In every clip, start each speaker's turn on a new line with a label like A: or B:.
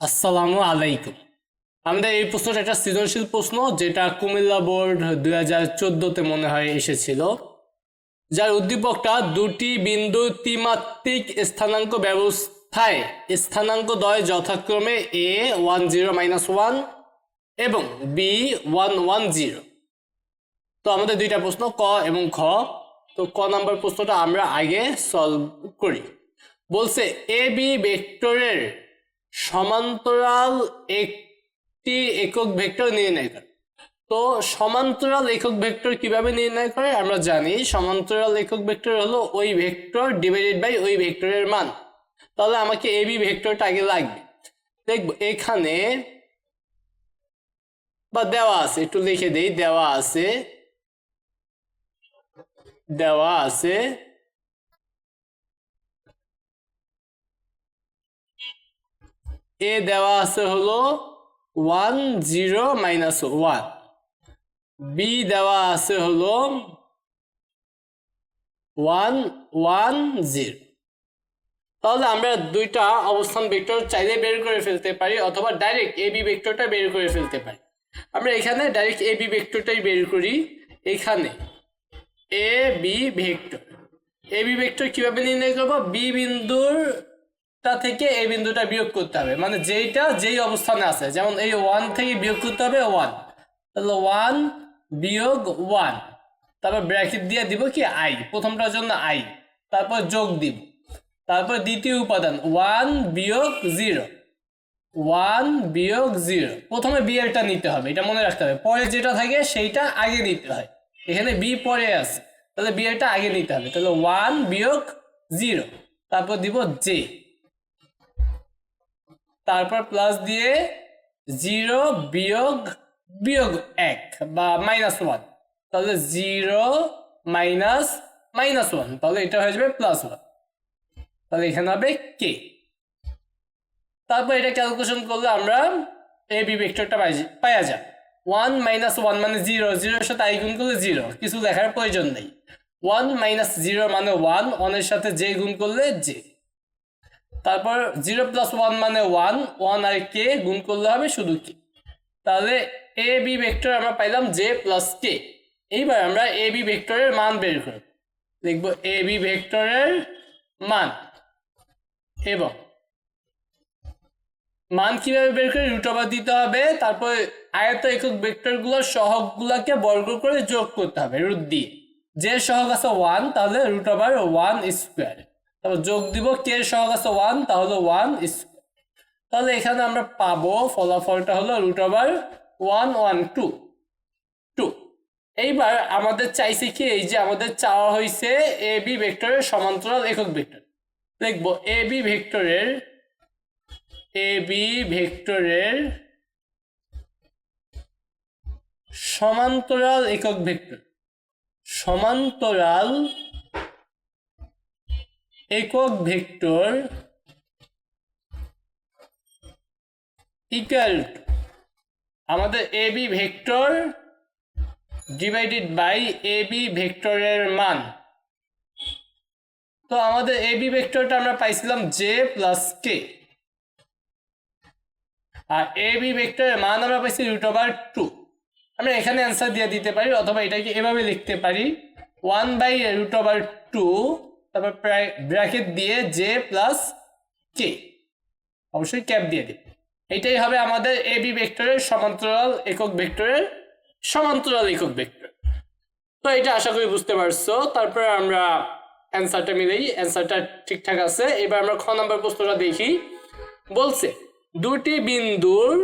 A: আসসালামু আলাইকুম। আমাদের এই প্রশ্নটা একটা সৃজনশীল প্রশ্ন, যেটা কুমিল্লা বোর্ড দুই হাজার চোদ্দোতে মনে হয় এসেছিল, যার উদ্দীপকটা দুটি বিন্দু ত্রিমাত্রিক স্থানাঙ্ক ব্যবস্থায় স্থানাঙ্ক দয় যথাক্রমে A one zero minus one এবং বি ওয়ান ওয়ান জিরো তো আমাদের দুইটা প্রশ্ন, ক এবং খ। তো ক নাম্বার প্রশ্নটা আমরা আগে সলভ করি। বলছে এ বি ভেক্টরের সমান্তরাল একটি একক ভেক্টর নির্ণয় করে। তো সমান্তরাল একক ভেক্টর কীভাবে নির্ণয় করে? আমরা জানি সমান্তরাল একক ভেক্টর হলো ওই ভেক্টর ডিভাইডেড বাই ওই ভেক্টরের মান। তাহলে আমাকে এ বি ভেক্টরটা আগে লাগবে। দেখব, এখানে বা দেওয়া আছে, একটু লিখে দেই, দেওয়া আছে দেওয়া আছে এ দেওয়া আছে হলো one zero minus one. B দেওয়া আছে হলো ওয়ান ওয়ান জিরো। তাহলে আমরা দুইটা অবস্থান ভেক্টর চাইলে বের করে ফেলতে পারি অথবা ডাইরেক্ট এ বি ভেক্টরটা বের করে ফেলতে পারি। আমরা এখানে ডাইরেক্ট এ বি ভেক্টরটাই বের করি এখানে। A B vector. A B vector কীভাবে নির্ণয় করব? বি বিন্দুর টা থেকে এই বিন্দুটা বিয়োগ করতে হবে। মানে যেইটা যেই অবস্থানে আছে, যেমন এই ওয়ান থেকে বিয়োগ করতে হবে ওয়ান তাহলে ওয়ান বিয়োগ ওয়ান তারপর ব্র্যাকেট দিয়ে দিব কি আই প্রথমটার জন্য আই তারপর যোগ দিব। তারপর দ্বিতীয় উপাদান ওয়ান বিয়োগ জিরো ওয়ান বিয়োগ জিরো প্রথমে বিয়েরটা নিতে হবে, এটা মনে রাখতে হবে। পরে যেটা থাকে সেইটা আগে নিতে হয়। এখানে বি পরে আছে। তাহলে বিয়েরটা আগে নিতে হবে। তাহলে ওয়ান বিয়োগ জিরো তারপর দিব জে তারপর প্লাস দিয়ে জিরো বিয়োগ বিয়োগ এক বা মাইনাস ওয়ান তাহলে জিরো মাইনাস মাইনাস ওয়ান তাহলে এটা হয়ে যাবে প্লাস ওয়ান তাহলে এখানে হবে কে তারপর এটা ক্যালকুলেশন করলে আমরা এ বি ভেক্টরটা পাওয়া যায়। ওয়ান মাইনাস ওয়ান মানে জিরো জিরোর সাথে আই গুণ করলে জিরো কিছু লেখার প্রয়োজন নেই। ওয়ান মাইনাস জিরো মানে ওয়ান ওয়ানের সাথে জে গুণ করলে জে তারপর জিরো প্লাস ওয়ান মানে ওয়ান ওয়ান আর কে গুণ করলে হবে শুধু কে তাহলে এ বি ভেক্টর আমরা পাইলাম জে প্লাস কে এইবার আমরা এ বি ভেক্টরের মান বের করব। লিখব এ বি ভেক্টরের মান। এবং মান কীভাবে বের করে? রুট ওভার দিতে হবে, তারপর আয়ত একক ভেক্টরগুলোর সহগগুলোকে বর্গ করে যোগ করতে হবে রুট দিয়ে। যে সহগ আছে ওয়ান তাহলে রুট ওভার ওয়ান স্কোয়ার তারপর যোগ দিব কে এর সহগ আছে ওয়ান তাহলে ওয়ান তাহলে এখানে আমরা পাবো, ফলাফলটা হলো root over one one two two এইবার আমাদের চাইছে কি, এই যে আমাদের চাওয়া হয়েছে এ বি ভেক্টরের সমান্তরাল একক ভেক্টর দেখব এ বি ভেক্টরের এ বি ভেক্টরের সমান্তরাল একক ভেক্টর সমান্তরাল একক ভেক্টর ইকুয়াল আমাদের A B vector divided by A B ভেক্টরের মান। তো আমাদের এ বি ভেক্টরটা আমরা পাইছিলাম জে প্লাস কে আর এ বি ভেক্টরের মান আমরা পাইছি রুট ওভার টু আমরা এখানে অ্যান্সার দিয়ে দিতে পারি, অথবা এটাকে এভাবে লিখতে পারি। One by root over two তারপর ব্র্যাকেট দিয়ে জে প্লাস কে অবশ্যই ক্যাপ দিয়ে দিই এটাই হবে আমাদের এ বি ভেক্টরের সমান্তরাল একক ভেক্টরের সমান্তরাল একক ভেক্টর তো এটা আশা করি বুঝতে পারছ। তারপরে আমরা অ্যান্সারটা মিলেই অ্যান্সারটা ঠিকঠাক আছে। এবার আমরা খ নম্বর প্রশ্নটা দেখি। বলছে, দুটি বিন্দুর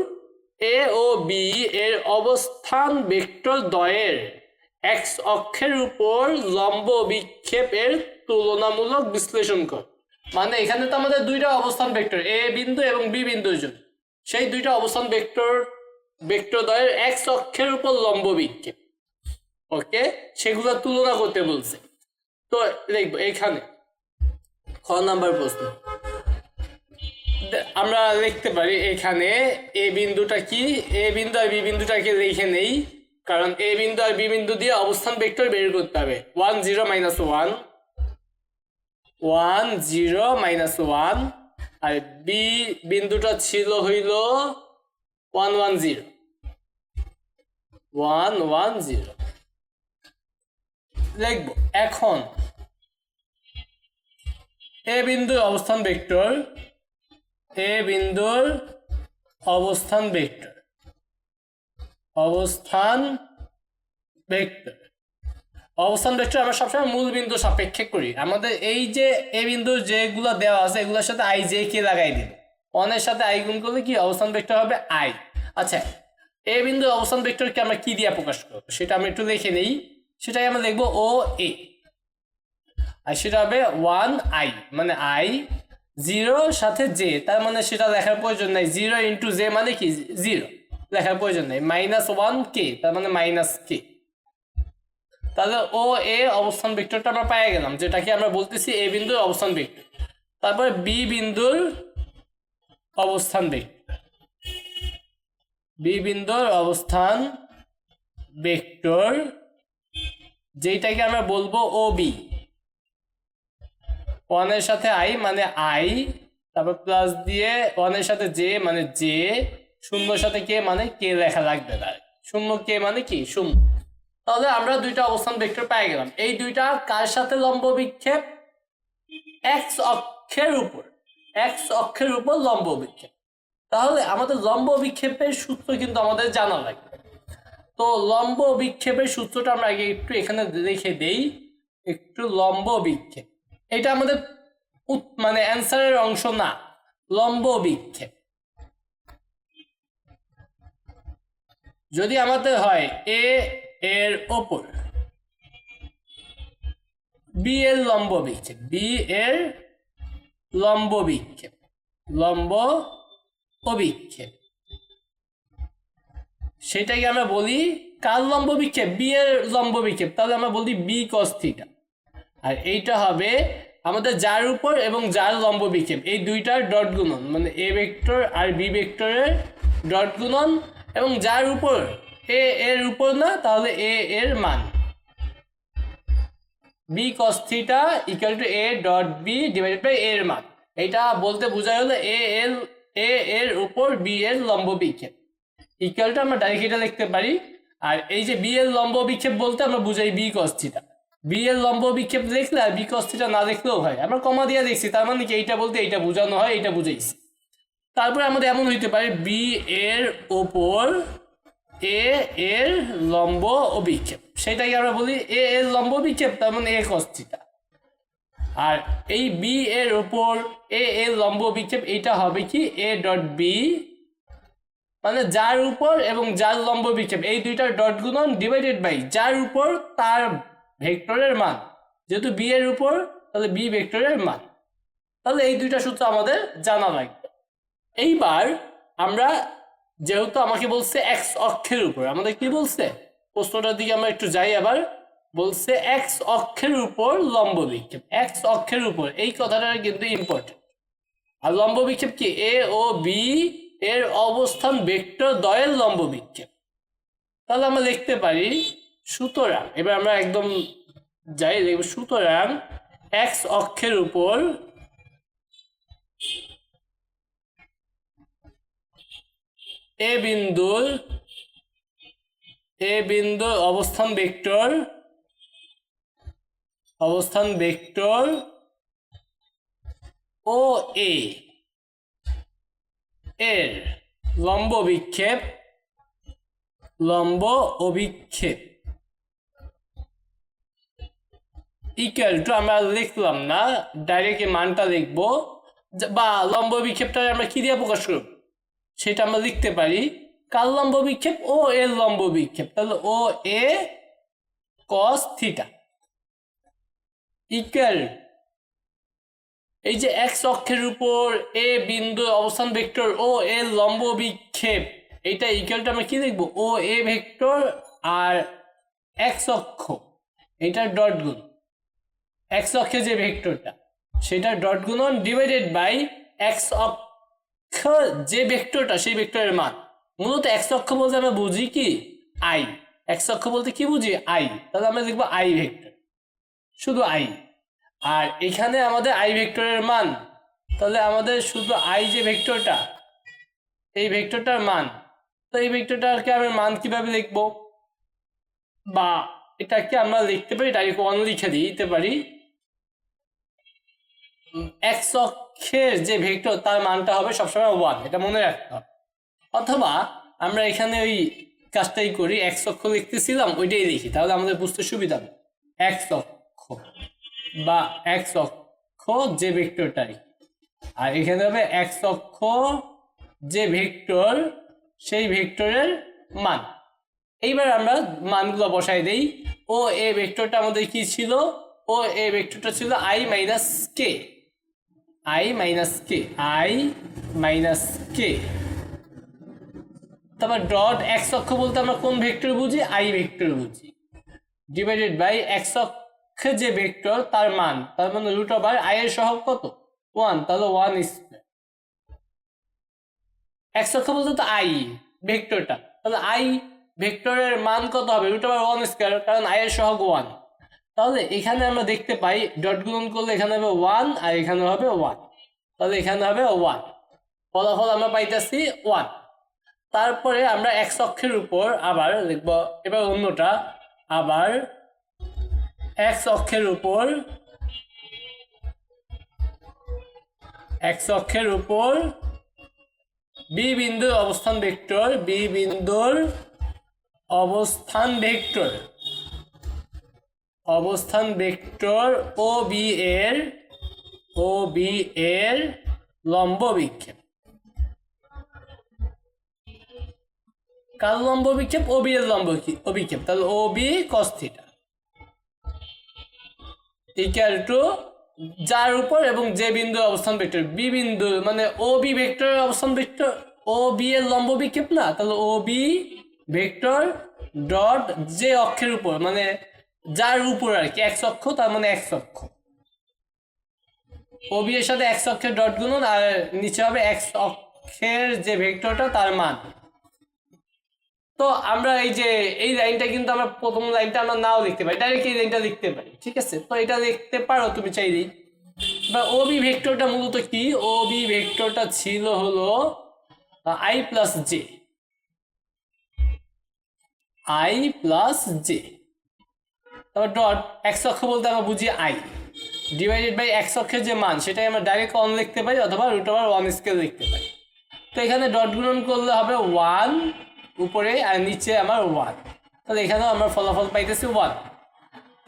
A: এ ও বি এর অবস্থান ভেক্টর দ্বয়ের এক্স অক্ষের উপর লম্ব বিক্ষেপের তুলনামূলক বিশ্লেষণ কর। মানে এখানে তো আমাদের দুইটা অবস্থান ভেক্টর, এ বিন্দু এবং বি বিন্দুর জন্য সেই দুইটা অবস্থান ভেক্টর ভেক্টর দ্বয়ের এক্স অক্ষের উপর লম্ব বিক্ষেপ। ওকে? সেগুলো তুলনা করতে বলছে। তো লিখব এখানে। খ নাম্বার প্রশ্ন। আমরা লিখতে পারি এখানে এ বিন্দুটা কি, এ বিন্দু আর বি বিন্দুটাকে লিখে নেই। কারণ এ বিন্দু আর বি বিন্দু দিয়ে অবস্থান ভেক্টর বের করতে হবে। One zero minus one one zero minus one আর বি বিন্দুটা ছিল হইল one one zero one one zero লিখব, এখন এ বিন্দুর অবস্থান ভেক্টর এ বিন্দুর অবস্থান ভেক্টর অবস্থান ভেক্টর অবস্থান ভেক্টর আমরা সবসময় মূল বিন্দু সাপেক্ষে করি। আমাদের এই যে, এ বিন্দুর যেগুলো দেওয়া আছে, এগুলোর সাথে আই, জে, কে লাগাই দিব অনের সাথে আই গুণ করলে কি? অবস্থান ভেক্টর হবে আই। আচ্ছা এ বিন্দু অবস্থান ভেক্টরকে আমরা কি দিয়ে প্রকাশ করব? সেটা আমি একটু লিখে নেই। সেটাই আমরা লিখব ও, এ। আর সেটা হবে ওয়ান, আই। মানে আই, জিরো, সাথে জে। তার মানে সেটা লেখার প্রয়োজন নাই। জিরো ইন্টু জে মানে কি? জিরো। লেখার প্রয়োজন নেই। মাইনাস ওয়ান কে তার মানে মাইনাস কে তাহলে ও এ অবস্থান ভেক্টরটা আমরা পেয়ে গেলাম, যেটাকে আমরা বলতেছি এ বিন্দুর অবস্থান ভেক্টর। তারপরে বি বিন্দুর অবস্থান ভেক্টর। বি বিন্দুর অবস্থান ভেক্টর যেটাকে আমরা বলব ও বি ওয়ানের সাথে আই মানে আই তারপর প্লাস দিয়ে ওয়ানের সাথে জে মানে জে শূন্যর সাথে কে মানে কে লেখা লাগবে তার? শূন্য কে মানে কি? শূন্য। তাহলে আমরা দুইটা অবস্থান ভেক্টর পেয়ে গেলাম। এই দুইটা কার সাথে লম্ব বিক্ষেপ? এক্স অক্ষের উপর। এক্স অক্ষের উপর লম্ব বিক্ষেপ। তাহলে আমাদের লম্ব বিক্ষেপের সূত্র কিন্তু আমাদের জানা লাগবে। তো লম্ব বিক্ষেপের সূত্রটা আমরা আগে একটু এখানে লিখে দেই। একটু লম্ব বিক্ষেপ। এটা আমাদের মানে অ্যান্সারের অংশ না। লম্ব বিক্ষেপ। যদি আমাদের হয় এ এর ওপর। বি এর লম্ব বিক্ষেপ। বি এর লম্ব বিক্ষেপ। লম্ব অবিক্ষেপ। সেটাকে আমরা বলি কার লম্ব বিক্ষেপ? বি এর লম্ব বিক্ষেপ। তাহলে আমরা বলি বি কস থিটা আর এইটা হবে আমাদের যার উপর এবং যার লম্ব বিক্ষেপ। এই দুইটার ডট গুণন মানে এ ভেক্টর আর বি ভেক্টরের ডট গুণন এবং যার উপর এ এর উপর না, তাহলে এ এর মান। B cos theta equal to A dot B divided by এর মান। এটা বলতে বোঝা হলো এ এর এ এর উপর বি এর লম্ব বিক্ষেপ। ইকুয়াল টু আমরা ডাইরেক্ট এটা লিখতে পারি। আর এই যে বি এর লম্ব বিক্ষেপ বলতে আমরা বুঝাই বি কস থিটা বি এর লম্ব বিক্ষেপ দেখলে আর বি কস থিটা না দেখলেও হয়। আমরা কমা দিয়ে দেখছি, তার মানে কি এইটা বলতে এইটা বোঝানো হয়, এইটা বুঝাইছি। তারপরে আমাদের এমন হইতে পারে বি এর ওপর এ এর লম্ব অভিক্ষেপ সেটাকে আমরা বলি এ এর লম্ব বিক্ষেপ, তার মানে এ কস থিটা আর এই বি এর উপর এ এর লম্ব বিক্ষেপ, এটা হবে কি? এ ডট বি মানে যার উপর এবং যার লম্ব বিক্ষেপ। এই দুইটার ডট গুণন ডিভাইডেড বাই যার উপর তার ভেক্টরের মান। যেহেতু বি এর উপর, তাহলে বি ভেক্টরের মান। তাহলে এই দুইটা সূত্র আমাদের জানা লাগবে। এইবার আমরা যেহেতু আমাকে বলছে এক্স অক্ষের উপর, আমাদের কি বলছে? প্রশ্নটার দিকে আমরা একটু যাই আবার। বলছে এক্স অক্ষের উপর লম্ব বিক্ষেপ এক্স অক্ষের উপর, এই কথাটা কিন্তু ইম্পর্টেন্ট আর লম্ব বিক্ষেপ কি? এ ও বি এর অবস্থান ভেক্টর দয়ের লম্ব বিক্ষেপ। তাহলে আমরা লিখতে পারি সুতরাং, এবার আমরা একদম যাই, দেখব সুতরাং এক্স অক্ষের উপর এ বিন্দুর এ বিন্দুর অবস্থান ভেক্টর অবস্থান ভেক্টর, ও এ। এর লম্ব বিক্ষেপ লম্ব অভিক্ষেপ। ইকুয়াল টু আমরা লিখলাম না ডাইরেক্ট মানটা লিখব, বা লম্ব বিক্ষেপটা আমরা কি দিয়ে প্রকাশ করব? সেটা আমরা লিখতে পারি কার লম্ব বিক্ষেপ ও এর লম্ব বিক্ষেপ। তাহলে ও, এ কস থিটা ইকুয়াল এই যে এক্স অক্ষের উপর এ বিন্দু অবস্থান ভেক্টর ও এর লম্ব বিক্ষেপ এইটা ইকুয়ালটা আমরা কি লিখব? ও, এ ভেক্টর আর এক্স অক্ষ এটার ডট গুণ। এক্স অক্ষে যে ভেক্টরটা, সেটা ডট গুণন ডিভাইডেড বাই এক্স অক্ষ। যে ভেক্টরটা সেই ভেক্টরের মান। মূলত এক্স অক্ষ বলতে আমরা বুঝি কি? আই এক্স অক্ষ বলতে কি বুঝি? আই তাহলে আমরা লিখব আই ভেক্টর শুধু আই আর এখানে আমাদের আই ভেক্টরের মান। তাহলে আমাদের শুধু আই যে ভেক্টরটা এই ভেক্টরটার মান। তো এই ভেক্টরটাকে আমি মান কীভাবে লিখব? বা এটাকে আমরা লিখতে পারি ডাইরেক্ট ওয়ান লিখে দিতে পারি। এক্স অক্ষের যে ভেক্টর, তার মানটা হবে সবসময় ওয়ান এটা মনে রাখতে হবে। অথবা আমরা এখানে ওই কাজটাই করি এক্স অক্ষ লিখতেছিলাম, ওইটাই লিখি, তাহলে আমাদের বুঝতে সুবিধা হবে। এক্স অক্ষ বা এক্স অক্ষ যে ভেক্টরটাই। আর এখানে হবে এক্স অক্ষ যে ভেক্টর, সেই ভেক্টরের মান। এইবার আমরা মানগুলো বসাই দেই। ও এ ভেক্টরটা আমাদের কি ছিল? ও এ ভেক্টরটা ছিল i minus k i minus k i minus k তারপর ডট এক্স অক্ষ বলতে আমরা কোন ভেক্টর বুঝি? আই ভেক্টর বুঝি। ডিভাইডেড বাই এক্স অক্ষে যে ভেক্টর তার মান। তার মানে রুট ওভার আই এর সহগ কত? ওয়ান তাহলে ওয়ান স্কোয়ার এক্স অক্ষ বলতে তো আই ভেক্টরটা তাহলে আই ভেক্টরের মান কত হবে? রুট ওভার ওয়ান স্কোয়ার কারণ আই এর সহগ ওয়ান তাহলে এখানে আমরা দেখতে পাই ডট গুণন করলে এখানে হবে ওয়ান আর এখানে হবে ওয়ান তাহলে এখানে হবে ওয়ান ফলাফল আমরা পাইতেছি ওয়ান তারপরে আমরা এক অক্ষের উপর আবার লিখব, এবার অন্যটা, আবার এক অক্ষের উপর এক অক্ষের উপর বি বিন্দুর অবস্থান ভেক্টর বি বিন্দুর অবস্থান ভেক্টর। অবস্থান ভেক্টর ও বি এর ও বি এর লম্ব বিক্ষেপ কার লম্ব বিক্ষেপ ও বি এর লম্ব অভিক্ষেপ। তাহলে O B cos theta equal to যার উপর এবং যে বিন্দু অবস্থান ভেক্টর। বি বিন্দু মানে ও বি ভেক্টরের অবস্থান ভেক্টর। ও বি এর লম্ব বিক্ষেপ না? তাহলে ও বি ভেক্টর ডট যে অক্ষের উপর মানে যার উপর আর কি, এক অক্ষ তার মানে এক অক্ষ ও বি এর সাথে এক্স অক্ষের ডট গুণন, আর নিচে হবে এক অক্ষের যে ভেক্টরটা, তার মান। তো আমরা এই যে, এই লাইনটা কিন্তু আমরা প্রথম লাইনটা আমরা নাও লিখতে পারি ডাইরেক্ট এই লাইনটা লিখতে পারি, ঠিক আছে? তো এটা লিখতে পারো তুমি চাইলেই বা ওবি ভেক্টরটা মূলত কি? ও বি ভেক্টরটা ছিল হলো i plus j i plus j তারপর ডট এক্স অক্ষ বলতে আমরা বুঝি আই। ডিভাইডেড বাই এক্স অক্ষের যে মান সেটাই আমরা ডাইরেক্ট অন লিখতে পারি অথবা রুট ওভার ওয়ান স্কেল লিখতে পারি। তো এখানে ডট গুণন করলে হবে ওয়ান উপরে আর নিচে আমার ওয়ান তাহলে এখানেও আমরা ফলাফল পাইতেছি ওয়ান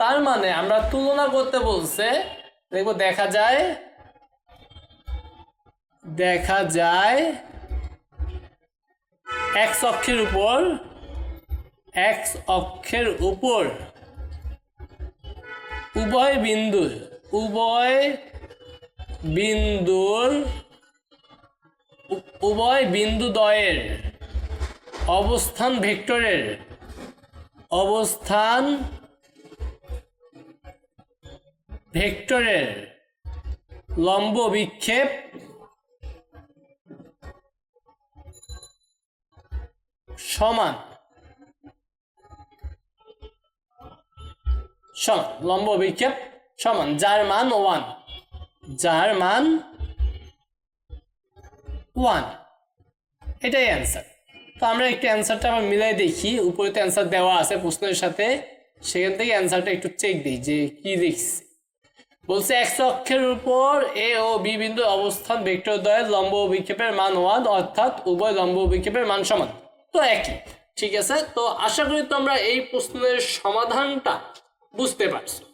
A: তার মানে আমরা তুলনা করতে বলছে, দেখব দেখা যায় দেখা যায় এক্স অক্ষের উপর এক্স অক্ষের উপর। উভয় বিন্দুর উভয় বিন্দুর উভয় বিন্দু দয়ের অবস্থান ভেক্টরের অবস্থান ভেক্টরের লম্ব বিক্ষেপ সমান। সমান লম্ব বিক্ষেপ সমান যার মান ওয়ান যার মান ওয়ান এটাই অ্যান্সার তো আমরা একটু অ্যান্সারটা আমরা মিলাই দেখি. উপরে তো অ্যান্সার দেওয়া আছে প্রশ্নের সাথে সেখান থেকে অ্যান্সারটা একটু চেক দিই যে কি লিখছে বলছে একশো অক্ষের উপর এ ও বি বিন্দু অবস্থান ভেক্টর দ্বয়ের লম্ব বিক্ষেপের মান ওয়ান অর্থাৎ উভয় লম্ব বিক্ষেপের মান সমান। তো একই। ঠিক আছে? তো আশা করি তোমরা এই প্রশ্নের সমাধানটা বুঝতে পারছ।